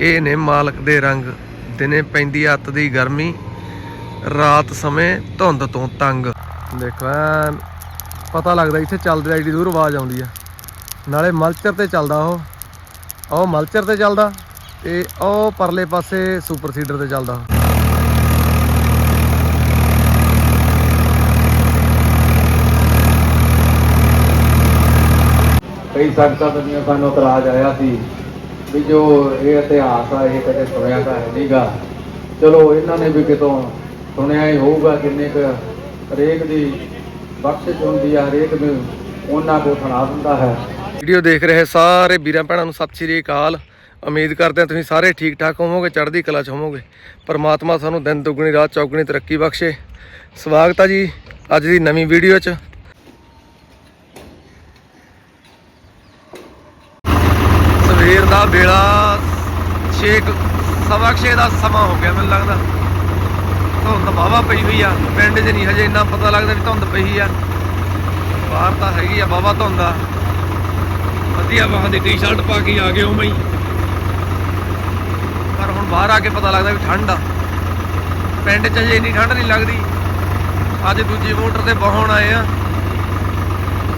ਇਹ ਨੇ ਮਾਲਕ ਦੇ ਰੰਗ। ਦਿਨੇ ਪੈਂਦੀ ਅੱਤ ਦੀ ਗਰਮੀ, ਰਾਤ ਸਮੇਂ ਧੁੰਦ ਤੋਂ ਤੰਗ। ਦੇਖੋ ਐਨ, ਪਤਾ ਲੱਗਦਾ ਇੱਥੇ ਚੱਲਦੇ ਐਡੀ ਦੂਰ ਆਵਾਜ਼ ਆਉਂਦੀ ਆ। ਨਾਲੇ ਮਲਚਰ ਤੇ ਚੱਲਦਾ ਉਹ। ਉਹ ਮਲਚਰ ਤੇ ਚੱਲਦਾ ਤੇ ਉਹ ਪਰਲੇ ਪਾਸੇ ਸੁਪਰ ਸੀਡਰ ਤੇ ਚੱਲਦਾ ਕਈ ਸੰਗਤਾਂ ਦੀਆਂ ਸਾਨੂੰ ਇਤਰਾਜ਼ ਆਇਆ ਸੀ ਵੀ ਜੋ ਇਹ ਇਤਿਹਾਸ ਆ, ਇਹ ਕਦੇ ਸੁਣਿਆ ਤਾਂ ਹੈ ਨਹੀਂਗਾ ਚਲੋ, ਇਹਨਾਂ ਨੇ ਵੀ ਕਿਤੋਂ ਸੁਣਿਆ ਹੀ ਹੋਊਗਾ ਕਿੰਨੇ ਕੁ ਹਰੇਕ ਦੀ ਬਖਸ਼ਿਸ਼ ਹੁੰਦੀ ਆ, ਹਰੇਕ ਨੂੰ ਉਹਨਾਂ ਕੋ ਸੁਣਾ ਦਿੰਦਾ ਹੈ। ਵੀਡੀਓ ਦੇਖ ਰਹੇ ਸਾਰੇ ਵੀਰਾਂ ਭੈਣਾਂ ਨੂੰ ਸਤਿ ਸ਼੍ਰੀ ਅਕਾਲ। ਉਮੀਦ ਕਰਦੇ ਹਾਂ ਤੁਸੀਂ ਸਾਰੇ ਠੀਕ ਠਾਕ ਹੋਵੋਗੇ, ਚੜ੍ਹਦੀ ਕਲਾ 'ਚ ਹੋਵੋਗੇ। ਪਰਮਾਤਮਾ ਸਾਨੂੰ ਦਿਨ ਦੁੱਗਣੀ, ਰਾਤ ਚੌਗਣੀ ਤਰੱਕੀ ਬਖਸ਼ੇ। ਸਵਾਗਤ ਆ ਜੀ ਅੱਜ ਦੀ ਨਵੀਂ ਵੀਡੀਓ 'ਚ ਸਵੇਰ ਦਾ ਵੇਲਾ 6 ਸਵਾ ਕੁ ਛੇ ਦਾ ਸਮਾਂ ਹੋ ਗਿਆ ਮੈਨੂੰ ਲੱਗਦਾ। ਧੁੰਦ ਵਾਹਵਾ ਪਈ ਹੋਈ ਆ, ਪਿੰਡ 'ਚ ਨਹੀਂ ਹਜੇ ਇੰਨਾ ਪਤਾ ਲੱਗਦਾ ਵੀ ਧੁੰਦ ਪਈ ਆ। ਬਾਹਰ ਤਾਂ ਹੈਗੀ ਆ ਵਾਹਵਾ ਧੁੰਦ ਆ। ਵਧੀਆ ਬਾਹਾਂ ਦੀ ਟੀ-ਸ਼ਰਟ ਪਾ ਕੇ ਆ ਗਏ ਉਹ ਮਈ ਪਰ ਹੁਣ ਬਾਹਰ ਆ ਕੇ ਪਤਾ ਲੱਗਦਾ ਵੀ ਠੰਡ ਆ। ਪਿੰਡ 'ਚ ਹਜੇ ਇੰਨੀ ਠੰਡ ਨਹੀਂ ਲੱਗਦੀ। ਅੱਜ ਦੂਜੀ ਮੋਟਰ ਤੇ ਬਹਾਉਣ ਆਏ ਆ।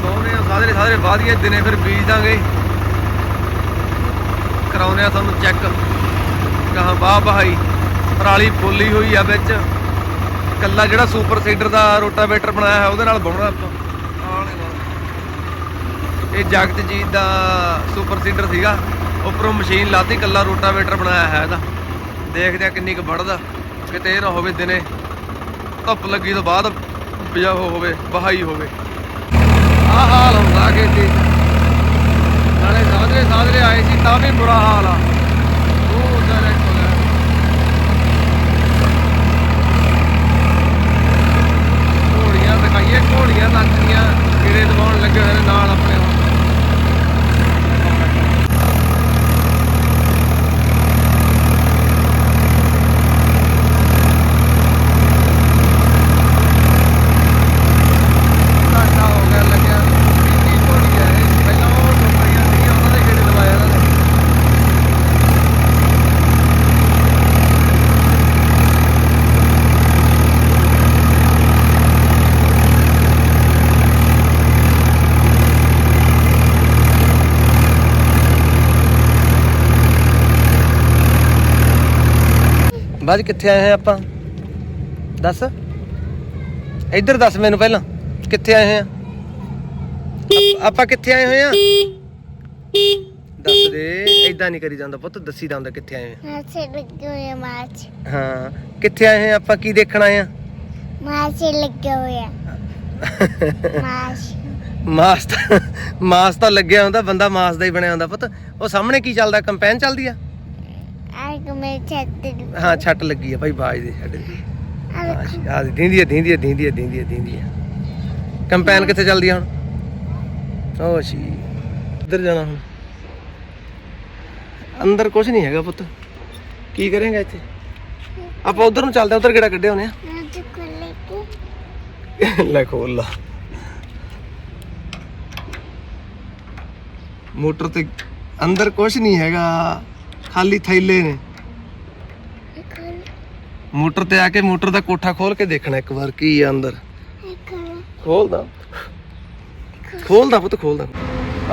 ਸੋਹਣੇ ਆ ਸਾਦਰੇ ਸਾਦਰੇ ਵਾਦੀਏ ਦਿਨੇ ਫਿਰ ਬੀਜ ਦਾਂਗੇ। ਕਰਾਉਨੇ ਆ, ਤੁਹਾਨੂੰ ਚੈੱਕ ਕਹਾਂ ਵਾਹ ਬਹਾਈ ਪਰਾਲੀ ਫੁੱਲੀ ਹੋਈ ਆ ਵਿੱਚ। ਕੱਲਾ ਜਿਹੜਾ ਸੁਪਰ ਸੀਡਰ ਦਾ ਰੋਟਾਵੇਟਰ ਬਣਾਇਆ ਹੈ ਉਹਦੇ ਨਾਲ ਬਾਉਣਾ ਆਪਾਂ। ਆਲੇ ਦੁਆਲੇ। ਇਹ ਜਗਤਜੀਤ ਦਾ ਸੁਪਰ ਸੀਡਰ ਸੀਗਾ। ਉੱਪਰੋਂ ਮਸ਼ੀਨ ਲਾਤੀ ਕੱਲਾ ਰੋਟਾਵੇਟਰ ਬਣਾਇਆ ਹੈ ਇਹਦਾ। ਦੇਖਦੇ ਆ ਕਿੰਨੀ ਕੁ ਵੜਦਾ ਕਿਤੇ ਇਹ ਨਾ ਹੋਵੇ ਦਿਨੇ। ਧੁੱਪ ਲੱਗੀ ਤੋਂ ਬਾਅਦ ਬਿਜਾ ਹੋਵੇ ਬਹਾਈ ਹੋਵੇ। ਆਹ ਹਾਲ ਹੁੰਦਾ ਕਿ ਜੀ। ਨਾਲੇ ਸਾਦਰੇ ਸਾਦਰੇ ਆਏ ਸੀ ਤਾਂ ਵੀ ਬੁਰਾ ਹਾਲ ਆ ਉਹ ਉਧਰ ਇੱਕ ਹੋਇਆ ਘੋੜੀਆਂ ਦਿਖਾਈਏ ਘੋੜੀਆਂ ਨੱਚਦੀਆਂ ਕੀੜੇ ਦਬਾਉਣ ਲੱਗੇ ਹੋਏ ਨੇ ਨਾਲ ਆਪਣੇ ਉਹ। ਘਾਟਾ ਹੋ ਗਿਆ ਲੱਗਿਆ ਇੰਨੀ ਘੋੜੀ ਆ ਇਹ ਪਹਿਲਾਂ ਉਹ ਟੋਕਰੀਆਂ ਸੀਗੀਆਂ ਉਹਨਾਂ ਦੇ ਕੀੜੇ ਦਵਾਇਆ ਇਹਨਾਂ ਨੇ ਬਾਜ ਕਿੱਥੇ ਆਏ ਹਾਂ ਆਪਾਂ? ਦੱਸ। ਇੱਧਰ ਦੱਸ ਮੈਨੂੰ ਪਹਿਲਾਂ ਕਿੱਥੇ ਆਏ ਹਾਂ ਆਪ- ਕਿੱਥੇ ਆਏ ਹੋਏ ਆ? ਦੱਸ ਦੇ ਐਦਾਂ ਨਹੀਂ ਕਰੀ ਜਾਂਦਾ ਪੁੱਤ ਦੱਸੀ ਦਾ ਹੁੰਦਾ ਕਿੱਥੇ ਆਏ ਮਾਛ ਲੱਗੇ ਹੋਏ ਆ ਮਾਛ ਆ ਹਾਂ ਕਿੱਥੇ ਆਏ ਹਾਂ ਆਪਾਂ ਕੀ ਦੇਖਣ ਆਏ ਆ? ਮਾਛ ਲੱਗੇ ਹੋਏ ਆ। ਮਾਛ ਮਾਸ ਤਾਂ ਮਾਸ ਤਾਂ ਲੱਗਿਆ ਹੁੰਦਾ ਬੰਦਾ ਮਾਸ ਦਾ ਹੀ ਬਣਿਆ ਹੁੰਦਾ ਪੁੱਤ। ਉਹ ਸਾਹਮਣੇ ਕੀ ਚੱਲਦਾ ਕੰਪੈਨ ਚੱਲਦੀ ਆ? ਛੱਤ ਹਾਂ ਛੱਟ ਲੱਗੀ ਆ ਭਾਈ ਬਾਜ ਦੇ ਦੀ। ਆ ਦੀਂਦੀ ਆ ਦੀਂਦੀ ਆ ਦੀਂਦੀ ਆ ਦੀਂਦੀ ਆ ਦੀਂਦੀ ਆ ਕੰਪੈਨ ਕਿੱਥੇ ਚੱਲਦੀ ਆ ਹੁਣ? ਓ ਸ਼ੀ ਇੱਧਰ ਜਾਣਾ ਹੁਣ? ਅੰਦਰ ਕੁਝ ਨਹੀਂ ਹੈਗਾ ਪੁੱਤ। ਕੀ ਕਰੇਗਾ ਇੱਥੇ? ਆਪਾਂ ਉਧਰ ਨੂੰ ਚੱਲਦੇ ਉਧਰ ਕਿਹੜਾ ਕੱਢੇ ਹੋਣੇ ਆ ਲੈ ਖੋਲ ਲਾ ਮੋਟਰ ਤੇ ਅੰਦਰ ਕੁਝ ਨਹੀਂ ਹੈਗਾ। ਖਾਲੀ ਥੈਲੇ ਨੇ। ਮੋਟਰ ਤੇ ਆ ਕੇ ਮੋਟਰ ਦਾ ਕੋਠਾ ਖੋਲ ਕੇ ਦੇਖਣਾ ਇੱਕ ਵਾਰ ਕੀ ਆ ਅੰਦਰ। ਖੋਲਦਾ ਖੋਲਦਾ ਪੁੱਤ ਖੋਲਦਾ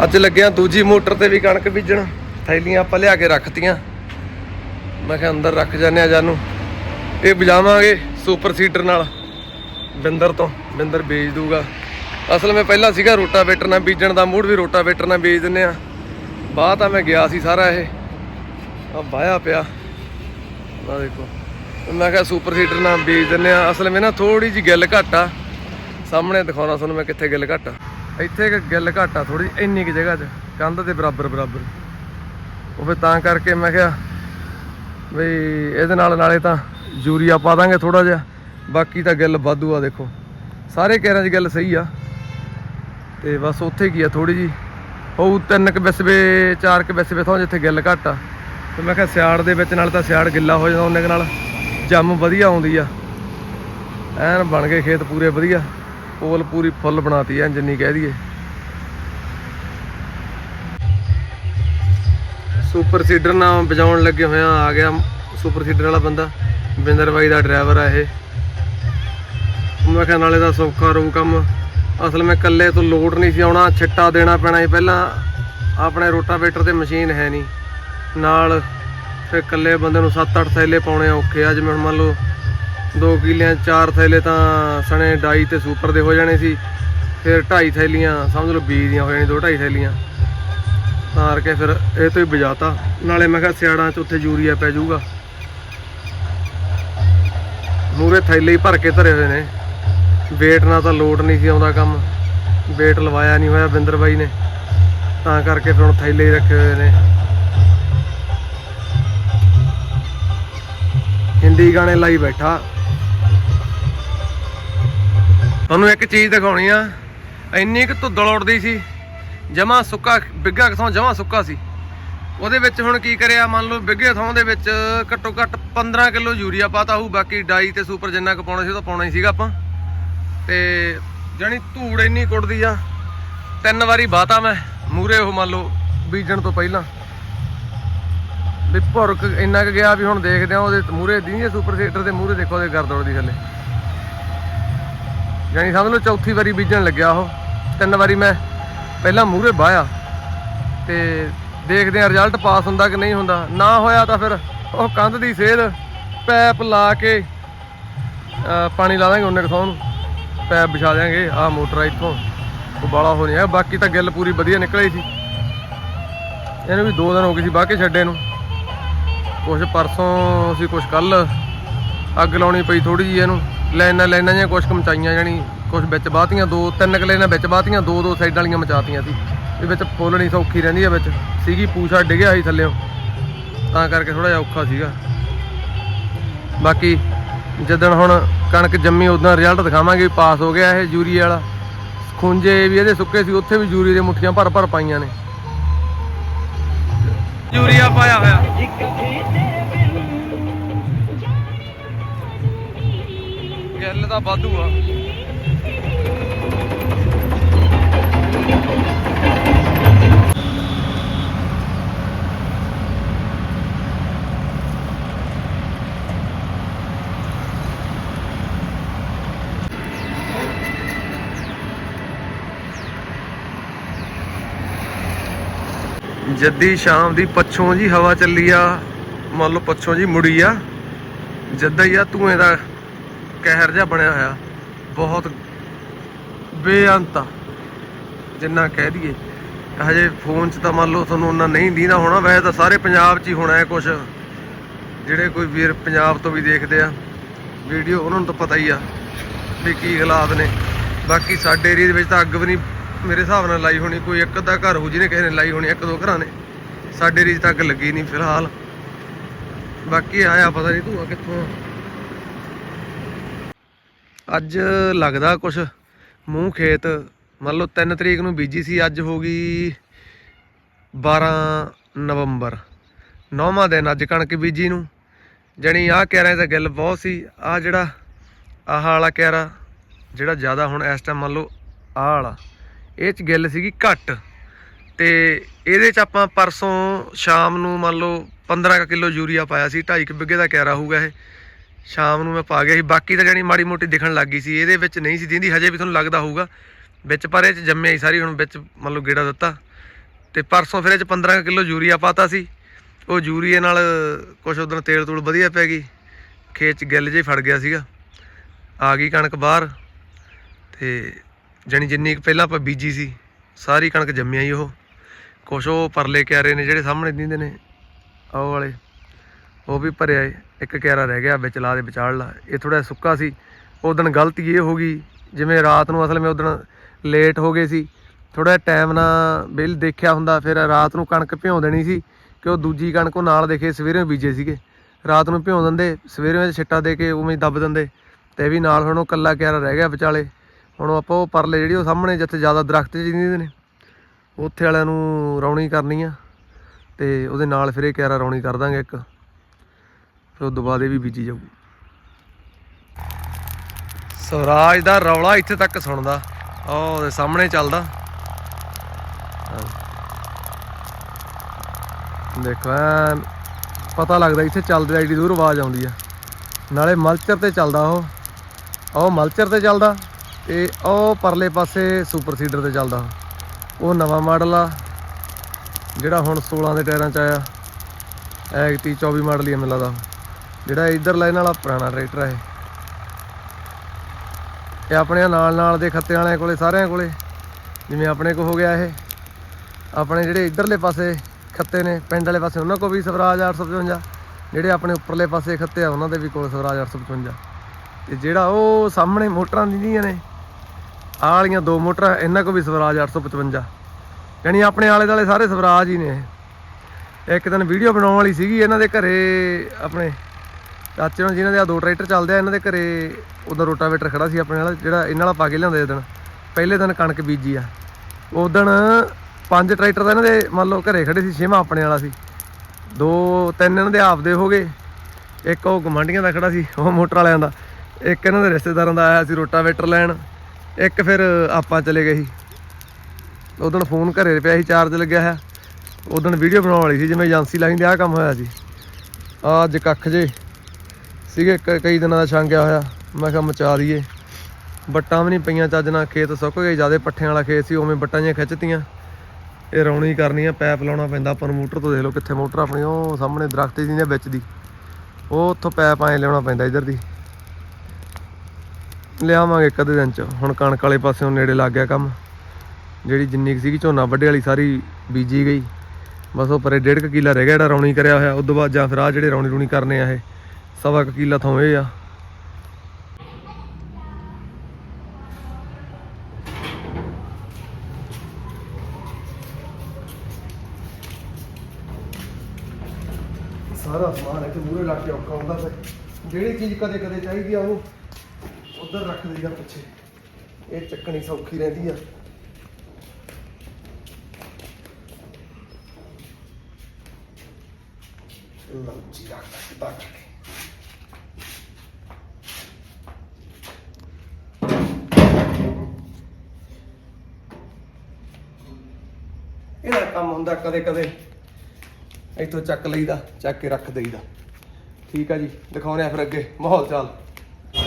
ਅੱਜ ਲੱਗਿਆ ਦੂਜੀ ਮੋਟਰ ਤੇ ਵੀ ਕਣਕ ਬੀਜਣ। ਥੈਲੀਆਂ ਆਪਾਂ ਲਿਆ ਕੇ ਰੱਖਤੀਆਂ। ਮੈਂ ਕਿਹਾ ਅੰਦਰ ਰੱਖ ਜਾਂਦੇ ਆ ਜਾਨੂੰ। ਇਹ ਬਜਾਵਾਂਗੇ ਸੁਪਰ ਸੀਡਰ ਨਾਲ। ਬਿੰਦਰ ਤੋਂ। ਬਿੰਦਰ ਬੀਜ ਦੂਗਾ। ਅਸਲ ਮੈਂ ਪਹਿਲਾਂ ਸੀਗਾ ਰੋਟਾਵੇਟਰ ਨਾਲ ਬੀਜਣ ਦਾ। ਮੂਡ ਵੀ ਰੋਟਾਵੇਟਰ ਨਾਲ ਬੀਜ ਦਿੰਨੇ ਆ। ਬਾਅਦ ਤਾਂ ਮੈਂ ਗਿਆ ਸੀ ਸਾਰਾ ਇਹ। ਆ ਵਾਇਆ ਪਿਆ। ਆ ਦੇਖੋ। ਮੈਂ ਕਿਹਾ ਸੁਪਰ ਸੀਡਰ ਨਾਲ ਬੀਜ ਦਿੰਨੇ ਆ ਅਸਲ ਵਿੱਚ ਨਾ ਥੋੜੀ ਜਿਹੀ ਗਿੱਲ ਘੱਟ ਆ। ਸਾਹਮਣੇ ਦਿਖਾਉਣਾ ਤੁਹਾਨੂੰ ਮੈਂ ਕਿੱਥੇ ਗਿੱਲ ਘੱਟ ਆ। ਇੱਥੇ ਇੱਕ ਗਿੱਲ ਘੱਟ ਆ ਥੋੜੀ ਇੰਨੀ ਕਿ ਜਗ੍ਹਾ 'ਚ ਕੰਧ ਦੇ ਬਰਾਬਰ ਬਰਾਬਰ। ਉਹ ਫਿਰ ਤਾਂ ਕਰਕੇ ਮੈਂ ਕਿਹਾ ਵੀ ਇਹਦੇ ਨਾਲ ਨਾਲੇ ਤਾਂ ਯੂਰੀਆ ਪਾ ਦਾਂਗੇ ਥੋੜਾ ਜਿਹਾ। ਬਾਕੀ ਤਾਂ ਗਿੱਲ ਵਾਧੂ ਆ ਦੇਖੋ। ਸਾਰੇ ਕੇਰਾਂ 'ਚ ਗਿੱਲ ਸਹੀ ਆ। ਤੇ ਬਸ ਉੱਥੇ ਕੀ ਆ ਥੋੜੀ ਜੀ ਹੋਊ ਤਿੰਨ ਕੁ ਬਿਸਵੇ, ਚਾਰ ਕੁ ਬਿਸਵੇ ਤੋਂ ਜਿੱਥੇ ਗਿੱਲ ਘੱਟ ਆ। ਤੇ ਮੈਂ ਕਿਹਾ ਸਿਆੜ ਦੇ ਵਿੱਚ ਨਾਲ ਤਾਂ ਸਿਆੜ ਗਿੱਲਾ ਹੋ ਜਾਂਦਾ ਉਹਨੇ ਨਾਲ। ਜੰਮ ਵਧੀਆ ਆਉਂਦੀ ਆ। ਐਨ ਬਣ ਗਏ ਖੇਤ ਪੂਰੇ ਵਧੀਆ। ਪੋਲ ਪੂਰੀ ਫੁੱਲ ਬਣਾਤੀ ਐ ਜਿੰਨੀ ਕਹਿ ਦਈਏ। ਸੁਪਰ ਸੀਡਰ ਨਾਲ ਵਜਾਉਣ ਲੱਗੇ ਹੋਇਆ ਆ ਗਿਆ ਸੁਪਰ ਸੀਡਰ ਵਾਲਾ ਬੰਦਾ। ਬਿੰਦਰ ਬਾਈ ਦਾ ਡਰਾਈਵਰ ਆ ਇਹ। ਮੈਂ ਕਿਹਾ ਨਾਲੇ ਦਾ ਸੌਖਾ ਰਹੂ ਕੰਮ। ਅਸਲ ਮੈਂ ਇਕੱਲੇ ਤੋਂ ਲੋਡ ਨਹੀਂ ਸੀ ਆਉਣਾ, ਛਿੱਟਾ ਦੇਣਾ ਪੈਣਾ ਸੀ। ਪਹਿਲਾਂ ਆਪਣੇ ਰੋਟਾਵੇਟਰ ਤੇ ਮਸ਼ੀਨ ਹੈ ਨਹੀਂ। ਨਾਲ ਫਿਰ ਇਕੱਲੇ ਬੰਦੇ ਨੂੰ 7-8 ਥੈਲੇ ਪਾਉਣੇ ਔਖੇ ਆ। ਜਿਵੇਂ ਹੁਣ ਮੰਨ ਲਓ 2 ਕਿਲਿਆਂ 'ਚ ਚਾਰ ਥੈਲੇ ਤਾਂ ਸਣੇ ਡਾਈ ਤੇ ਸੁਪਰ ਦੇ ਹੋ ਜਾਣੇ ਸੀ। ਫਿਰ ਢਾਈ ਥੈਲੀਆਂ, ਸਮਝ ਲਓ ਬੀ ਦੀਆਂ ਹੋ ਜਾਣੀ ਦੋ ਢਾਈ ਥੈਲੀਆਂ। ਤਾਂ ਕਰਕੇ ਫਿਰ ਇਹ ਤੋਂ ਹੀ ਬਜਾਤਾ ਨਾਲੇ ਮੈਂ ਕਿਹਾ ਸਿਆੜਾਂ 'ਚ ਉੱਥੇ ਯੂਰੀਆ ਪੈ ਜਾਊਗਾ। ਮੂਰੇ ਥੈਲੇ ਹੀ ਭਰ ਕੇ ਧਰੇ ਹੋਏ ਨੇ। ਵੇਟ ਨਾਲ ਤਾਂ ਲੋਡ ਨਹੀਂ ਸੀ ਆਉਂਦਾ ਕੰਮ। ਵੇਟ ਲਵਾਇਆ ਨਹੀਂ ਹੋਇਆ ਬਿੰਦਰ ਬਾਈ ਨੇ। ਤਾਂ ਕਰਕੇ ਫਿਰ ਹੁਣ ਥੈਲੇ ਹੀ ਰੱਖੇ ਹੋਏ ਨੇ। ਹਿੰਦੀ ਗਾਣੇ ਲਾਈ ਬੈਠਾ। ਤੁਹਾਨੂੰ ਇੱਕ ਚੀਜ਼ ਦਿਖਾਉਣੀ ਆ। ਇੰਨੀ ਕੁ ਧੁੱਦਲ ਉੱਡਦੀ ਸੀ। ਜਮਾ ਸੁੱਕਾ, ਬਿੱਗਾ ਕਿਥੋਂ ਜਮਾ ਸੁੱਕਾ ਸੀ। ਉਹਦੇ ਵਿੱਚ ਹੁਣ ਕੀ ਕਰਿਆ, ਮੰਨ ਲਓ ਬਿੱਗੇ ਥਾਂ ਦੇ ਵਿੱਚ ਘੱਟੋ ਘੱਟ 15 ਕਿਲੋ ਯੂਰੀਆ ਪਾਤਾ ਹੋਊ, ਬਾਕੀ ਡਾਈ ਤੇ ਸੁਪਰ ਜਿੰਨਾ ਕੁ ਪਾਉਣਾ ਸੀ ਉਹ ਤਾਂ ਪਾਉਣਾ ਹੀ ਸੀਗਾ ਆਪਾਂ। ਤੇ ਜਾਣੀ ਧੂੜ ਇੰਨੀ ਕੁੱਟਦੀ ਆ। ਤਿੰਨ ਵਾਰੀ ਬਾਤਾ ਮੈਂ ਮੂਰੇ ਉਹ ਮੰਨ ਲਓ ਬੀਜਣ ਤੋਂ ਪਹਿਲਾਂ। ਵੀ ਭੁਰਕ ਇੰਨਾ ਕੁ ਗਿਆ ਵੀ ਹੁਣ ਦੇਖਦੇ ਆ ਉਹਦੇ ਮੂਰੇ ਦੀ ਸੁਪਰ ਸੀਟਰ ਦੇ ਮੂਰੇ ਦੇਖੋ ਉਹਦੇ ਗਰਦ ਉੜਦੀ ਥੱਲੇ। ਜਾਣੀ ਸਮਝ ਲਓ ਚੌਥੀ ਵਾਰੀ ਬੀਜਣ ਲੱਗਿਆ ਉਹ, ਤਿੰਨ ਵਾਰੀ ਮੈਂ ਪਹਿਲਾਂ ਮੂਰੇ ਬਾਇਆ ਤੇ ਦੇਖਦੇ ਆ ਰਿਜ਼ਲਟ ਪਾਸ ਹੁੰਦਾ ਕਿ ਨਹੀਂ ਹੁੰਦਾ। ਨਾ ਹੋਇਆ ਤਾਂ ਫਿਰ ਉਹ ਕੰਧ ਦੀ ਸੇਧ ਪੈਪ ਲਾ ਕੇ ਪਾਣੀ ਲਾ ਦਾਂਗੇ ਉਹਨੇ ਕਿਥੋਂ ਨੂੰ ਪੈਪ ਵਿਛਾ ਦਿਆਂਗੇ, ਆਹ ਮੋਟਰ ਆ ਇੱਥੋਂ। ਉਹ ਬਾਲਾ ਹੋ ਨਹੀਂ ਹੈ, ਬਾਕੀ ਤਾਂ ਗਿੱਲ ਪੂਰੀ ਵਧੀਆ ਨਿਕਲੀ ਸੀ। ਇਹਨੂੰ ਵੀ 2 ਦਿਨ ਹੋ ਗਏ ਸੀ, ਬਾਹ ਕੇ ਛੱਡੇ ਨੂੰ। ਕੁਛ ਪਰਸੋਂ ਅਸੀਂ ਕੁਛ ਕੱਲ ਅੱਗ ਲਾਉਣੀ ਪਈ ਥੋੜੀ ਜੀ ਇਹਨੂੰ। ਲਾਈਨਾਂ ਲਾਈਨਾਂ ਜਿਹੀਆਂ ਕੁਛ ਕੁ ਮਚਾਈਆਂ ਜਾਣੀ ਕੁਛ ਵਿੱਚ ਬਾਤੀਆਂ, ਦੋ ਤਿੰਨ ਕੁ ਲਾਈਨਾਂ ਵਿੱਚ ਬਾਤੀਆਂ, ਦੋ ਦੋ ਸਾਈਡਾਂ ਵਾਲੀਆਂ ਮਚਾਤੀਆਂ ਸੀ। ਇਹ ਵਿੱਚ ਫੁੱਲਣੀ ਸੌਖੀ ਰਹਿੰਦੀ ਹੈ ਵਿੱਚ। ਸੀਗੀ ਪੂਛਾ ਡਿੱਗਿਆ ਸੀ ਥੱਲੇੋਂ। ਤਾਂ ਕਰਕੇ ਥੋੜਾ ਜਿਹਾ ਔਖਾ ਸੀਗਾ। ਬਾਕੀ ਜਦੋਂ ਹੁਣ ਕਣਕ ਜੰਮੀ, ਉਦੋਂ ਰਿਜ਼ਲਟ ਦਿਖਾਵਾਂਗੇ ਵੀ ਪਾਸ ਹੋ ਗਿਆ ਇਹ ਯੂਰੀਆ ਵਾਲਾ। ਖੁੰਝੇ ਵੀ ਇਹਦੇ ਸੁੱਕੇ ਸੀ, ਉੱਥੇ ਵੀ ਯੂਰੀ ਦੇ ਮੁੱਠੀਆਂ ਭਰ ਭਰ ਪਾਈਆਂ ਨੇ। ਯੂਰੀਆ ਪਾਇਆ ਹੋਇਆ। ਗੱਲ ਤਾਂ ਵਾਧੂ ਆ। ਜੱਦੀ ਸ਼ਾਮ ਦੀ ਪੱਛੋਂ ਜੀ ਹਵਾ ਚੱਲੀ ਆ, ਮੰਨ ਲਓ ਪੱਛੋਂ ਜੀ ਮੁੜੀ ਆ। ਜੱਦਾ ਹੀ ਆ, ਧੂਏ ਦਾ ਕਹਿਰ ਜਿਹਾ ਬਣਿਆ ਹੋਇਆ। ਬਹੁਤ ਬੇਅੰਤ ਆ, ਜਿੰਨਾ ਕਹਿ ਦਈਏ। ਹਜੇ ਫੋਨ 'ਚ ਤਾਂ ਮੰਨ ਲਓ ਤੁਹਾਨੂੰ ਉਹਨਾਂ ਨਹੀਂ ਦੀਨਾ ਹੋਣਾ, ਵੈਸੇ ਤਾਂ ਸਾਰੇ ਪੰਜਾਬ 'ਚ ਹੀ ਹੋਣਾ ਹੈ ਕੁਝ ਜਿਹੜੇ ਕੋਈ ਵੀਰ ਪੰਜਾਬ ਤੋਂ ਵੀ ਦੇਖਦੇ ਆ, ਵੀਡੀਓ ਉਹਨਾਂ ਨੂੰ ਤਾਂ ਪਤਾ ਹੀ ਆ ਵੀ ਕੀ ਹਾਲਾਤ ਨੇ। ਬਾਕੀ ਸਾਡੇ ਏਰੀਆ ਦੇ ਵਿੱਚ ਤਾਂ ਅੱਗ ਵੀ ਨਹੀਂ ਮੇਰੇ ਹਿਸਾਬ ਨਾਲ ਲਾਈ ਹੋਣੀ ਕੋਈ ਇੱਕ ਅੱਧਾ ਘਰ ਹੋ ਜਿਹਨੇ ਕਿਸੇ ਨੇ ਲਾਈ ਹੋਣੀ, ਇੱਕ ਦੋ ਘਰਾਂ ਨੇ। ਸਾਡੇ ਏਰੀਆ ਤੱਕ ਲੱਗੀ ਨਹੀਂ ਫਿਲਹਾਲ। ਬਾਕੀ ਆਇਆ ਪਤਾ ਨਹੀਂ ਧੂਆ ਕਿੱਥੋਂ ਅੱਜ ਲੱਗਦਾ ਕੁਛ ਮੂੰਹ ਖੇਤ। ਮੰਨ ਲਓ 3 ਤਰੀਕ ਨੂੰ ਬੀਜੀ ਸੀ, ਅੱਜ ਹੋ ਗਈ 12 ਨਵੰਬਰ। ਨੌਵਾਂ ਦਿਨ ਅੱਜ ਕਣਕ ਬੀਜੀ ਨੂੰ। ਜਣੀ ਆਹ ਕਿਆਰੇ ਦਾ ਗਿੱਲ ਬਹੁਤ ਸੀ। ਆਹ ਜਿਹੜਾ ਆਹ ਵਾਲਾ ਕਿਆਰਾ, ਜਿਹੜਾ ਜ਼ਿਆਦਾ ਹੁਣ ਇਸ ਟਾਈਮ ਮੰਨ ਲਓ ਆਹ ਵਾਲਾ। ਇਹ ਚ ਗਿੱਲ ਸੀਗੀ ਘੱਟ। ਤੇ ਇਹਦੇ ਚ ਆਪਾਂ ਪਰਸੋਂ ਸ਼ਾਮ ਨੂੰ ਮੰਨ ਲਓ 15 ਕਿਲੋ ਯੂਰੀਆ ਪਾਇਆ ਸੀ 2.5 ਬਿੱਗੇ ਦਾ ਕਹਿਰਾ ਹੋਊਗਾ ਇਹ। ਸ਼ਾਮ ਨੂੰ ਮੈਂ ਪਾ ਗਿਆ ਸੀ, ਬਾਕੀ ਤਾਂ ਜਾਨੀ ਮਾੜੀ ਮੋਟੀ ਦਿਖਣ ਲੱਗ ਗਈ ਸੀ, ਇਹਦੇ ਵਿੱਚ ਨਹੀਂ ਸੀ ਦਿੰਦੀ, ਹਜੇ ਵੀ ਤੁਹਾਨੂੰ ਲੱਗਦਾ ਹੋਊਗਾ। ਵਿੱਚ ਪਰ ਇਹ ਚ ਜੰਮਿਆ ਹੀ ਸਾਰੀ, ਹੁਣ ਵਿੱਚ ਮੰਨ ਲਓ ਗੇੜਾ ਦਿੱਤਾ। ਤੇ ਪਰਸੋਂ ਫਿਰ ਇਹ ਚ 15 ਕਿਲੋ ਯੂਰੀਆ ਪਾਤਾ ਸੀ। ਉਹ ਯੂਰੀਏ ਨਾਲ ਕੁਛ ਉਦੋਂ ਤੇਲ ਤੂਲ ਵਧੀਆ ਪੈ ਗਈ। ਖੇਤ ਚ ਗਿੱਲ ਜੇ ਫੜ ਗਿਆ ਸੀਗਾ। ਆ ਗਈ ਕਣਕ ਬਾਹਰ। ਤੇ ਜਾਣੀ ਜਿੰਨੀ ਕੁ ਪਹਿਲਾਂ ਆਪਾਂ ਬੀਜੀ ਸੀ, ਸਾਰੀ ਕਣਕ ਜੰਮਿਆ ਹੀ ਉਹ। ਕੁਛ ਉਹ ਪਰਲੇ ਕਿਆਰੇ ਨੇ ਜਿਹੜੇ ਸਾਹਮਣੇ ਦਿੰਦੇ ਨੇ ਉਹ ਵਾਲੇ, ਉਹ ਵੀ ਭਰਿਆ ਇੱਕ ਕਿਆਰਾ ਰਹਿ ਗਿਆ, ਵਿੱਚ ਲਾ ਦੇ, ਵਿਚਾਲ ਲਾ। ਇਹ ਥੋੜਾ ਸੁੱਕਾ ਸੀ। ਉਦੋਂ ਗਲਤੀ ਇਹ ਹੋ ਗਈ, ਜਿਵੇਂ ਰਾਤ ਨੂੰ ਅਸਲ ਵਿੱਚ ਉਦੋਂ ਲੇਟ ਹੋ ਗਏ ਸੀ। ਥੋੜਾ ਟਾਈਮ ਨਾਲ ਬਿੱਲ ਦੇਖਿਆ ਹੁੰਦਾ, ਫਿਰ ਰਾਤ ਨੂੰ ਕਣਕ ਭਿਉਂ ਦੇਣੀ ਸੀ ਕਿ ਉਹ ਦੂਜੀ ਕਣਕ ਉਹ ਨਾਲ ਦੇਖੇ ਸਵੇਰੇ ਬੀਜੇ ਸੀਗੇ। ਰਾਤ ਨੂੰ ਭਿਉਂ ਦਿੰਦੇ, ਸਵੇਰੇ ਵਿੱਚ ਛਿੱਟਾ ਦੇ ਕੇ ਉਵੇਂ ਦੱਬ ਦਿੰਦੇ। ਤੇ ਵੀ ਨਾਲ ਹੁਣ ਉਹ ਕੱਲਾ ਕਿਆਰਾ ਰਹਿ ਗਿਆ ਵਿਚਾਲੇ। ਹੁਣ ਆਪਾਂ ਉਹ ਪਰਲੇ ਜਿਹੜੀ ਉਹ ਸਾਹਮਣੇ ਜਿੱਥੇ ਜ਼ਿਆਦਾ ਦਰਖਤ ਜਿੰਦੇ ਨੇ, ਉੱਥੇ ਵਾਲਿਆਂ ਨੂੰ ਰੌਣੀ ਕਰਨੀ ਆ ਤੇ ਉਹਦੇ ਨਾਲ ਫਿਰ ਇਹ ਕਿਆਰਾ ਰੌਣੀ ਕਰ ਦਾਂਗੇ ਇੱਕ, ਫਿਰ ਉਹ ਦੁਬਾਰੇ ਵੀ ਬੀਜੀ ਜਾਊ ਸਵਰਾਜ ਦਾ ਰੌਲਾ ਇੱਥੇ ਤੱਕ ਸੁਣਦਾ ਉਹ ਉਹਦੇ ਸਾਹਮਣੇ ਚੱਲਦਾ। ਦੇਖੋ ਐਨ, ਪਤਾ ਲੱਗਦਾ ਇੱਥੇ ਚੱਲਦੇ ਐਡੀ ਦੂਰ ਆਵਾਜ਼ ਆਉਂਦੀ ਆ। ਨਾਲੇ ਮਲਚਰ ਤੇ ਚੱਲਦਾ ਉਹ। ਉਹ ਮਲਚਰ ਤੇ ਚੱਲਦਾ। ਤੇ ਉਹ ਪਰਲੇ ਪਾਸੇ ਸੁਪਰ ਸੀਡਰ ਤੇ ਚੱਲਦਾ। ਉਹ ਨਵਾਂ ਮਾਡਲ ਆ, ਜਿਹੜਾ ਹੁਣ 16 ਦੇ ਟਾਇਰਾਂ ਚ ਆਇਆ। ਐਗਤੀ 24 ਮਾਡਲ ਹੀ ਆ ਮੈਨੂੰ ਲੱਗਦਾ। ਜਿਹੜਾ ਇਧਰ ਲਾਈਨ ਵਾਲਾ ਪੁਰਾਣਾ ਟਰੈਕਟਰ ਹੈ ਇਹ। ਆਪਣੇ ਨਾਲ ਨਾਲ ਦੇ ਖੱਤੇ ਵਾਲਿਆਂ ਕੋਲੇ, ਸਾਰਿਆਂ ਕੋਲੇ, ਜਿਵੇਂ ਆਪਣੇ ਕੋ ਹੋ ਗਿਆ ਇਹ। ਆਪਣੇ ਜਿਹੜੇ ਇਧਰਲੇ ਪਾਸੇ ਖੱਤੇ ਨੇ, ਪਿੰਡ ਵਾਲੇ ਪਾਸੇ ਉਹਨਾਂ ਕੋ ਵੀ ਸਵਰਾਜ 855 ਜਿਹੜੇ ਆਪਣੇ ਉੱਪਰਲੇ ਪਾਸੇ ਖੱਤੇ ਆ, ਉਹਨਾਂ ਦੇ ਵੀ ਕੋਲ ਸਵਰਾਜ 855 ਤੇ ਜਿਹੜਾ ਉਹ ਸਾਹਮਣੇ ਮੋਟਰਾਂ ਦਿੰਦੀਆਂ ਨੇ ਆਹ ਵਾਲੀਆਂ ਦੋ ਮੋਟਰਾਂ, ਇਹਨਾਂ ਕੋ ਵੀ ਸਵਰਾਜ 855 ਯਾਨੀ ਆਪਣੇ ਆਲੇ ਦਾਲੇ ਸਾਰੇ ਸਵਰਾਜ ਹੀ ਨੇ ਇਹ। ਇੱਕ ਦਿਨ ਵੀਡੀਓ ਬਣਾਉਣ ਵਾਲੀ ਸੀਗੀ ਇਹਨਾਂ ਦੇ ਘਰੇ, ਆਪਣੇ ਚਾਚੇ ਨੂੰ ਜਿਨ੍ਹਾਂ ਦੇ ਆ ਦੋ ਟਰੈਕਟਰ ਚੱਲਦੇ ਆ, ਇਹਨਾਂ ਦੇ ਘਰੇ ਉਦੋਂ ਰੋਟਾਵੇਟਰ ਖੜਾ ਸੀ ਆਪਣੇ ਵਾਲਾ, ਜਿਹੜਾ ਇਹਨਾਂ ਵਾਲਾ ਪਾ ਕੇ ਲਿਆਉਂਦੇ ਦਿਨ ਪਹਿਲੇ ਦਿਨ ਕਣਕ ਬੀਜੀ ਆ। ਉਦਣ ਪੰਜ ਟਰੈਕਟਰ ਤਾਂ ਇਹਨਾਂ ਦੇ ਮੰਨ ਲਓ ਘਰੇ ਖੜੇ ਸੀ, ਛੇਵਾਂ ਆਪਣੇ ਵਾਲਾ ਸੀ। ਦੋ, ਤਿੰਨ ਇਹਨਾਂ ਦੇ ਆਪਦੇ ਹੋ ਗਏ। ਇੱਕ ਉਹ ਗਮੰਡੀਆਂ ਦਾ ਖੜਾ ਸੀ, ਉਹ ਮੋਟਰ ਵਾਲਿਆਂ ਦਾ। ਇੱਕ ਇਹਨਾਂ ਦੇ ਰਿਸ਼ਤੇਦਾਰਾਂ ਦਾ ਆਇਆ ਸੀ ਰੋਟਾਵੇਟਰ ਲੈਣ। ਇੱਕ ਫਿਰ ਆਪਾਂ ਚਲੇ ਗਏ ਸੀ। ਉਦੋਂ ਫੋਨ ਘਰੇ ਪਿਆ ਸੀ, ਚਾਰਜ ਲੱਗਿਆ ਹੈ। ਉਦੋਂ ਵੀਡੀਓ ਬਣਾਉਣ ਵਾਲੀ ਸੀ, ਜਿਵੇਂ ਏਜੰਸੀ ਲਾਈਨ ਦੇ ਆ ਕੰਮ ਹੋਇਆ ਸੀ। ਆਹ ਅੱਜ ਕੱਖ ਜੇ ਸੀਗੇ, ਕ- ਕਈ ਦਿਨਾਂ ਦਾ ਛਾਂਗਿਆ ਹੋਇਆ। ਮੈਂ ਕਿਹਾ ਮਚਾ ਦਈਏ। ਬੱਟਾਂ ਵੀ ਨਹੀਂ ਪਈਆਂ ਚੱਜ ਨਾਲ, ਖੇਤ ਸੁੱਕ ਗਏ। ਜਿਆਦੇ ਪੱਠਿਆਂ ਵਾਲਾ ਖੇਤ ਸੀ, ਉਵੇਂ ਬੱਟਾਂ ਜਿਹੀਆਂ ਖਿੱਚਤੀਆਂ। ਇਹ ਰੌਣੀ ਕਰਨੀ ਆ, ਪੈਪ ਲਾਉਣਾ ਪੈਂਦਾ ਪਰ ਮੋਟਰ ਤੋਂ। ਦੇਖ ਲਓ ਕਿੱਥੇ ਮੋਟਰ ਆਪਣੀ, ਉਹ ਸਾਹਮਣੇ ਦਰਖਤ ਜੀ ਦੇ ਵਿੱਚ ਦੀ। ਉਹ ਉੱਥੋਂ ਪੈਪ ਐ ਲਿਆਉਣਾ ਪੈਂਦਾ ਇਧਰ ਦੀ। ਲਿਆਵਾਂਗੇ ਇੱਕ ਅੱਧੇ ਦਿਨ ਚ। ਹੁਣ ਕਣਕ ਵਾਲੇ ਪਾਸਿਓਂ ਨੇੜੇ ਲੱਗ ਗਿਆ ਕੰਮ। ਜਿਹੜੀ ਜਿੰਨੀ ਸੀਗੀ ਝੋਨਾ ਵੱਡੇ ਵਾਲੀ ਸਾਰੀ ਬੀਜੀ ਗਈ। ਬਸ ਉਹ ਪਰੇ ਡੇਢ ਕੁ ਕਿੱਲਾ ਰਹਿ ਗਿਆ ਜਿਹੜਾ ਰੌਣੀ ਕਰਿਆ ਹੋਇਆ। ਉਸ ਤੋਂ ਬਾਅਦ ਜਾਂ ਫਿਰ ਆ ਜਿਹੜੇ ਰੌਣੀ ਰੂਣੀ ਕਰਨੇ ਆ ਇਹ, ਸਵਾ ਕਿੱਲਾ ਥੋਂ ਇਹ ਆ। ਸਾਰਾ ਸਮਾਨ ਇੱਥੇ ਮੂਰੇ ਲੱਗ ਕੇ ਔਖਾ ਹੁੰਦਾ ਤੇ ਜਿਹੜੀ ਚੀਜ਼ ਕਦੇ ਕਦੇ ਚਾਹੀਦੀ ਆ ਉਹ ਉਧਰ ਰੱਖ ਦਈਦਾ ਪਿੱਛੇ। ਇਹ ਚੱਕਣੀ ਸੌਖੀ ਰਹਿੰਦੀ ਆ। ਲਓ ਜੀ ਰੱਖ ਦਿੱਤਾ ਕਰਕੇ ਇਹਦਾ ਕੰਮ ਹੁੰਦਾ ਕਦੇ ਕਦੇ ਇੱਥੋਂ ਚੱਕ ਲਈਦਾ, ਚੱਕ ਕੇ ਰੱਖ ਦੇਈਦਾ। ਠੀਕ ਆ ਜੀ ਦਿਖਾਉਣੇ ਆ ਫਿਰ ਅੱਗੇ। ਮਾਹੌਲ ਚਾਲ।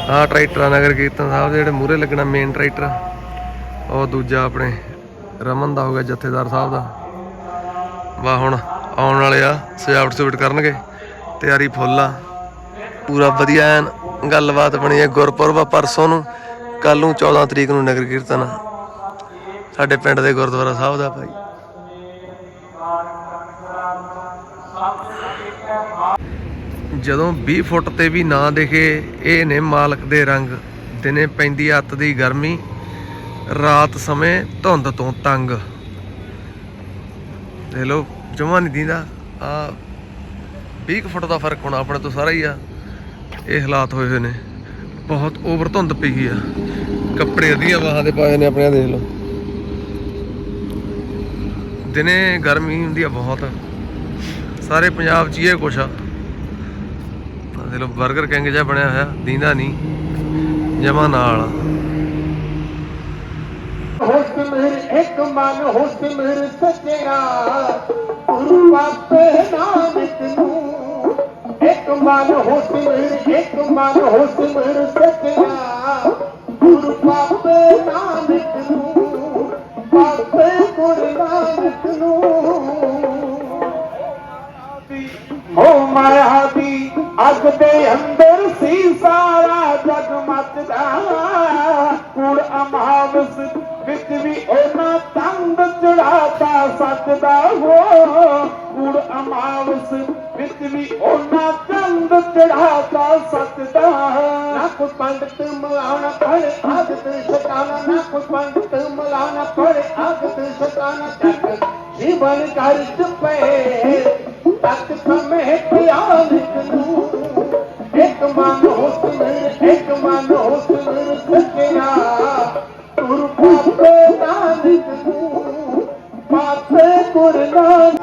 ਆਹ ਟਰੈਕਟਰ ਆ ਨਗਰ ਕੀਰਤਨ ਸਾਹਿਬ ਦੇ ਜਿਹੜੇ ਮੂਹਰੇ ਲੱਗਣਾ ਮੇਨ ਟਰੈਕਟਰ ਉਹ ਦੂਜਾ ਆਪਣੇ ਰਮਨ ਦਾ ਹੋ ਗਿਆ ਜਥੇਦਾਰ ਸਾਹਿਬ ਦਾ। ਵਾ ਹੁਣ ਆਉਣ ਵਾਲੇ ਆ ਸਜਾਵਟ ਸੁਵਟ ਕਰਨਗੇ। ਤਿਆਰੀ ਫੁੱਲ ਆ। ਪੂਰਾ ਵਧੀਆ ਐਨ ਗੱਲਬਾਤ ਬਣੀ ਹੈ ਗੁਰਪੁਰਬ ਆ ਪਰਸੋਂ ਨੂੰ। ਕੱਲ ਨੂੰ 14 ਤਰੀਕ ਨੂੰ ਨਗਰ ਕੀਰਤਨ ਸਾਡੇ ਪਿੰਡ ਦੇ ਗੁਰਦੁਆਰਾ ਸਾਹਿਬ ਦਾ ਭਾਈ। ਜਦੋਂ 20 ਫੁੱਟ ਤੇ ਵੀ ਨਾ ਦਿਖੇ, ਇਹ ਨੇ ਮਾਲਕ ਦੇ ਰੰਗ, ਦਿਨੇ ਪੈਂਦੀ ਅੱਤ ਦੀ ਗਰਮੀ, ਰਾਤ ਸਮੇਂ ਧੁੰਦ ਤੋਂ ਤੰਗ। ਦੇਖ ਲਓ, ਜਮਾ ਨਹੀਂ ਦੀਂਦਾ। ਆ 20 ਕੁ ਫੁੱਟ ਦਾ ਫ਼ਰਕ ਹੋਣਾ ਆਪਣੇ ਤੋਂ ਸਾਰਾ ਹੀ ਆ। ਇਹ ਹਾਲਾਤ ਹੋਏ ਹੋਏ ਨੇ। ਬਹੁਤ ਓਵਰ ਧੁੰਦ ਪਈ ਆ। ਕੱਪੜੇ ਅਧੀਆਂ ਬਾਹਾਂ ਦੇ ਪਾਏ ਨੇ ਆਪਣੇ ਦੇਖ ਲਓ। ਦਿਨੇ ਗਰਮੀ ਹੁੰਦੀ ਆ ਬਹੁਤ। ਸਾਰੇ ਪੰਜਾਬ 'ਚ ਹੀ ਇਹ ਕੁਛ ਆ। ਆਹ ਦੇਖ 버ਗਰ ਕਿੰਗ ਜਿਹਾ ਬਣਿਆ ਹੋਇਆ, ਦੀਂਦਾ ਨਹੀਂ ਜਮਾ ਨਾਲ ਹੁਸਨ ਮੇਰ ਇੱਕ ਮਨ ਹੁਸਨ ਮੇਰ ਸੱਜਿਆ। ਗੁਰੂ ਪਾਪੇ ਨਾਨਕ ਨੂੰ ਇੱਕ ਮਨ ਹੁਸਨ ਮੇਰ ਇੱਕ ਮਨ ਹੁਸਨ ਮੇਰ ਸੱਜਿਆ। ਗੁਰੂ ਪਾਪੇ ਨਾਨਕ ਨੂੰ ਪਾਪੇ ਗੁਰੂ ਨਾਨਕ ਨੂੰ। ਮਾਇਆ ਅੱਗ ਦੇ ਅੰਦਰ ਸੀ ਸਾਰਾ ਜਗ ਮੱਚਦਾ। ਕੁੜ ਅਮਾਵਸ ਵਿੱਚ ਵੀ ਉਹਨਾਂ ਤੰਦ ਚੜਾਤਾ ਸੱਚਦਾ ਹੋ। ਕੁੜ ਅਮਾਵਸ ਵਿੱਚ ਵੀ ਉਹਨਾਂ ਚੰਦ ਚੜਾਤਾ ਸੱਚਦਾ। ਨਾ ਕੋਈ ਪੰਡਤ ਮਲਾਣਾ ਪੜੇ ਆਗਤ ਸ਼ਤਾਨਾ ਨਾ ਕੋਈ ਪੰਡਤ ਮਲਾਣਾ ਪੜੇ ਆਗਤ ਸ਼ਤਾਨਾ ਚੱਕ ਜੀਵਨ ਕਰ ਚੁਪੇ। ਤੱਕ ਸਮੇਂ ਪਿਆਨਕ ਨੂੰ هڪ من حڪم هڪ من حڪم فڪيا تر پاپي نانڪ پاپي گرو نانڪ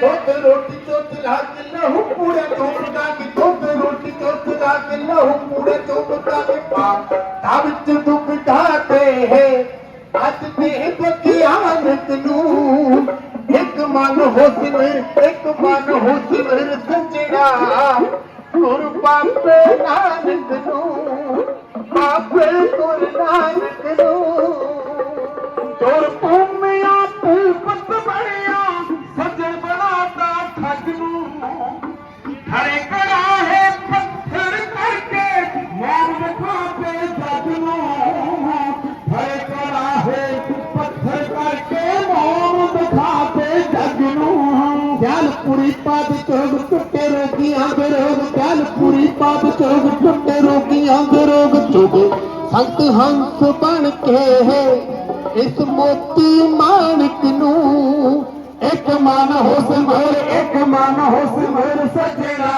ਦੁੱਧ ਰੋਟੀ ਚੁੱਕ ਲਾ ਕੇ ਲਹੂ ਪੂਰੇ ਚੋਬਦਾ ਕਿ, ਦੁੱਧ ਰੋਟੀ ਚੁੱਕ ਲਾ ਕੇ ਲਹੂ ਪੂਰੇ ਚੋਬਦਾ ਕਿ ਪਾ। ਤਾਂ ਵਿੱਚ ਦੁੱਖ ਢਾਤੇ ਹੈ, ਅੱਜ ਤੇ ਬਖਿਆਨਤ ਨੂੰ। ਇੱਕ ਮਨ ਹੁਸਨ, ਇੱਕ ਮਨ ਹੁਸਨ ਸੱਜਣਾ ਗੁਰ ਪਾਪੇ ਨਾਨਕ ਨੂੰ, ਆਪੇ ਗੁਰ ਨਾਨਕ ਨੂੰ। ਤੁਰ ਚੋਗ ਟੁੱਟੇ ਰੋਗੀਆਂ ਦੇ ਰੋਗ ਚੁਗ। ਸੰਤ ਹੰਸ ਬਣ ਕੇ ਇਸ ਮੋਤੀ ਮਾਨਕ ਨੂੰ। ਇੱਕ ਮਨ ਹੁਸ ਮਰ ਇੱਕ ਮਨ ਹੁਸ ਮਰ ਸਜਣਾ।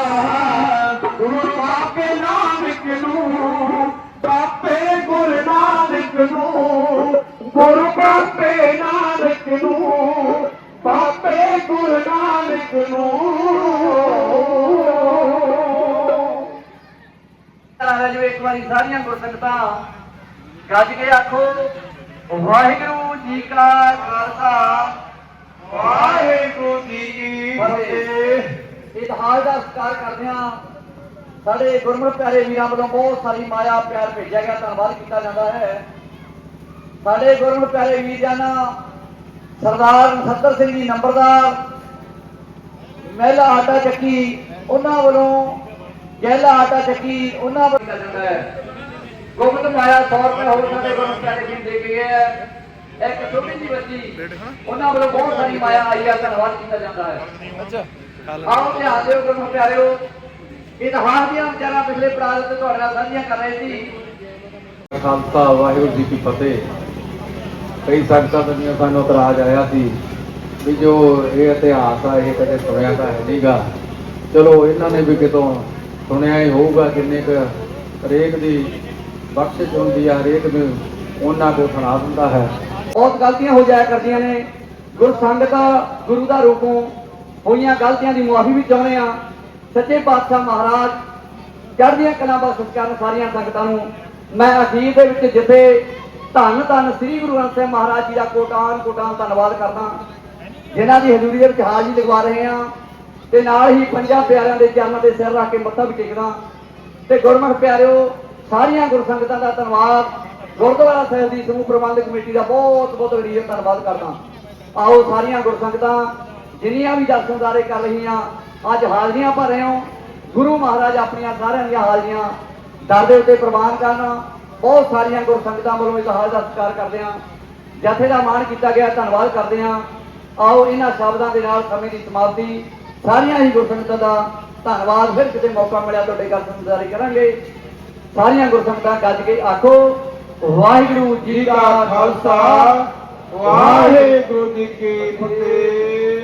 ਗੁਰੂ ਪਾਪੇ ਨਾਨਕ ਨੂੰ ਪਾਪੇ ਗੁਰੂ ਨਾਨਕ ਨੂੰ। ਵਾਰੀ ਸਾਰੀਆਂ ਗੁਰਸੰਗਤਾਂ ਗੱਜ ਕੇ ਆਖੋ ਵਾਹਿਗੁਰੂ ਜੀ ਕਾ ਖਾਲਸਾ। ਵਾਹਿਗੁਰੂ ਜੀ ਕੀ ਫਤਿਹ। ਇਤਿਹਾਸ ਦਾ ਸਤਿਕਾਰ ਕਰਦੇ ਹਾਂ। ਸਾਡੇ ਗੁਰਮੁਖ ਪਿਆਰੇ ਵੀਰਾਂ ਵੱਲੋਂ ਬਹੁਤ ਸਾਰੀ ਮਾਇਆ ਪਿਆਰ ਭੇਜਿਆ ਗਿਆ ਧੰਨਵਾਦ ਕੀਤਾ ਜਾਂਦਾ ਹੈ। ਸਾਡੇ ਗੁਰਮੁਖ ਪਿਆਰੇ ਵੀਰ ਜਾਨਾ ਸਰਦਾਰ ਨਸੱਤਰ ਸਿੰਘ ਜੀ ਨੰਬਰਦਾਰ ਮਹਿਲਾ ਆਟਾ ਚੱਕੀ ਉਹਨਾਂ ਵੱਲੋਂ ਗਹਿਲਾ ਆਟਾ ਚੱਕੀ ਉਹਨਾਂ ਵੱਲੋਂ ਕੀਤਾ ਜਾਂਦਾ ਹੈ ਗੁਪਤ ਮਾਇਆ 100 ਰੁਪਏ ਹੋਰ ਸਾਡੇ ਪਿਆਰੇ ਵੀਰ ਦੇ ਕੇ ਗਏ ਹੈ ਇੱਕ ਛੋਟੀ ਜਿਹੀ ਬੱਚੀ ਉਹਨਾਂ ਵੱਲੋਂ ਬਹੁਤ ਸਾਰੀ ਮਾਇਆ ਆਈ ਹੈ ਧੰਨਵਾਦ ਕੀਤਾ ਜਾਂਦਾ ਹੈ ਅੱਛਾ ਆਓ ਧਿਆਨ ਦਿਓ ਗੁਰੂ ਪਿਆਰਿਓ ਇਤਿਹਾਸ ਦੀਆਂ ਵਿਚਾਰਾਂ ਪਿਛਲੇ ਪੜਾਅ ਤੇ ਤੁਹਾਡੇ ਨਾਲ ਸਾਂਝੀਆਂ ਕਰ ਰਹੇ ਸੀ ਖਾਲਸਾ ਵਾਹਿਗੁਰੂ ਜੀ ਕੀ ਫਤਿਹ। ਕਈ ਸੰਗਤਾਂ ਦੀਆਂ ਸਾਨੂੰ ਇਤਰਾਜ਼ ਆਇਆ ਸੀ ਵੀ ਜੋ ਇਹ ਇਤਿਹਾਸ ਆ ਇਹ ਕਦੇ ਸੁਣਿਆ ਤਾਂ ਹੈ ਨਹੀਂਗਾ ਚਲੋ ਇਹਨਾਂ ਨੇ ਵੀ ਕਿਤੋਂ ਸੁਣਿਆ ਹੀ ਹੋਊਗਾ ਕਿੰਨੇ ਕੁ ਹਰੇਕ ਦੀ ਬਖਸ਼ਿਸ਼ ਹੁੰਦੀ ਆ, ਹਰੇਕ ਨੂੰ ਉਹਨਾਂ ਕੋ ਸੁਣਾ ਦਿੰਦਾ ਹੈ। ਬਹੁਤ ਗਲਤੀਆਂ ਹੋ ਜਾਇਆ ਕਰਦੀਆਂ ਨੇ। ਗੁਰ ਸੰਗਤ ਗੁਰੂ ਦਾ ਰੂਪੋਂ ਹੋਈਆਂ ਗਲਤੀਆਂ ਦੀ ਮੁਆਫੀ ਵੀ ਚਾਹੁੰਦੇ ਆ। ਸੱਚੇ ਪਾਤਸ਼ਾਹ ਮਹਾਰਾਜ ਚੜ੍ਹਦੀਆਂ ਕਲਾਂ ਬਖਸ਼ ਕਰਨ ਸਾਰੀਆਂ ਸੰਗਤਾਂ ਨੂੰ ਮੈਂ ਅਖੀਰ ਦੇ ਵਿੱਚ ਜਿੱਥੇ ਧੰਨ ਧੰਨ ਸ੍ਰੀ ਗੁਰੂ ਗ੍ਰੰਥ ਸਾਹਿਬ ਮਹਾਰਾਜ ਜੀ ਦਾ ਕੋਟਾਨ ਕੋਟਾਨ ਧੰਨਵਾਦ ਕਰਦਾ। ਜਿਨ੍ਹਾਂ ਦੀ ਹਜ਼ੂਰੀ ਦੇ ਵਿੱਚ ਹਾਜ਼ਰੀ ਲਗਵਾ ਰਹੇ ਆ ਤੇ ਨਾਲ ਹੀ ਪੰਜਾਂ ਪਿਆਰਿਆਂ ਦੇ ਚਰਨਾਂ ਦੇ ਸਿਰ ਰੱਖ ਕੇ ਮੱਥਾ ਵੀ ਟੇਕਦਾ। ਤੇ ਗੁਰਮੁਖ ਪਿਆਰਿਓ, ਸਾਰੀਆਂ ਗੁਰਸੰਗਤਾਂ ਦਾ ਧੰਨਵਾਦ। ਗੁਰਦੁਆਰਾ ਸਾਹਿਬ ਦੀ ਸਮੂਹ ਪ੍ਰਬੰਧਕ ਕਮੇਟੀ ਦਾ ਬਹੁਤ ਬਹੁਤ ਗਰੀਬ ਧੰਨਵਾਦ ਕਰਦਾ। ਆਓ ਸਾਰੀਆਂ ਗੁਰਸੰਗਤਾਂ ਜਿੰਨੀਆਂ ਵੀ ਦਰਸ਼ਨਦਾਰੇ ਕਰ ਰਹੀਆਂ, ਅੱਜ ਹਾਜ਼ਰੀਆਂ ਭਰ ਰਹੇ ਹੋ। ਗੁਰੂ ਮਹਾਰਾਜ ਆਪਣੀਆਂ ਸਾਰਿਆਂ ਦੀਆਂ ਹਾਜ਼ਰੀਆਂ ਦਰ ਦੇ ਉੱਤੇ ਪ੍ਰਵਾਨ ਕਰਨਾ। ਬਹੁਤ ਸਾਰੀਆਂ ਗੁਰਸੰਗਤਾਂ ਵੱਲੋਂ ਇਸ ਹਾਲ ਦਾ ਸਤਿਕਾਰ ਕਰਦੇ ਹਾਂ। ਜਥੇ ਦਾ ਮਾਣ ਕੀਤਾ ਗਿਆ, ਧੰਨਵਾਦ ਕਰਦੇ ਹਾਂ। ਆਓ ਇਹਨਾਂ ਸ਼ਬਦਾਂ ਦੇ ਨਾਲ ਸਮੇਂ ਦੀ ਸਮਾਪਤੀ। ਸਾਰੀਆਂ ਹੀ ਗੁਰਸੰਗਤਾਂ ਦਾ ਧੰਨਵਾਦ। ਫਿਰ ਕਿਤੇ ਮੌਕਾ ਮਿਲਿਆ, ਤੁਹਾਡੇ ਗੱਲ ਸੰਸਾਰੀ ਕਰਾਂਗੇ। ਸਾਰੀਆਂ ਗੁਰਸੰਗਤਾਂ ਗੱਜ ਕੇ ਆਖੋ, ਵਾਹਿਗੁਰੂ ਜੀ ਕਾ ਖਾਲਸਾ ਖਾਲਸਾ, ਵਾਹਿਗੁਰੂ ਜੀ ਕੀ ਫਤਿਹ।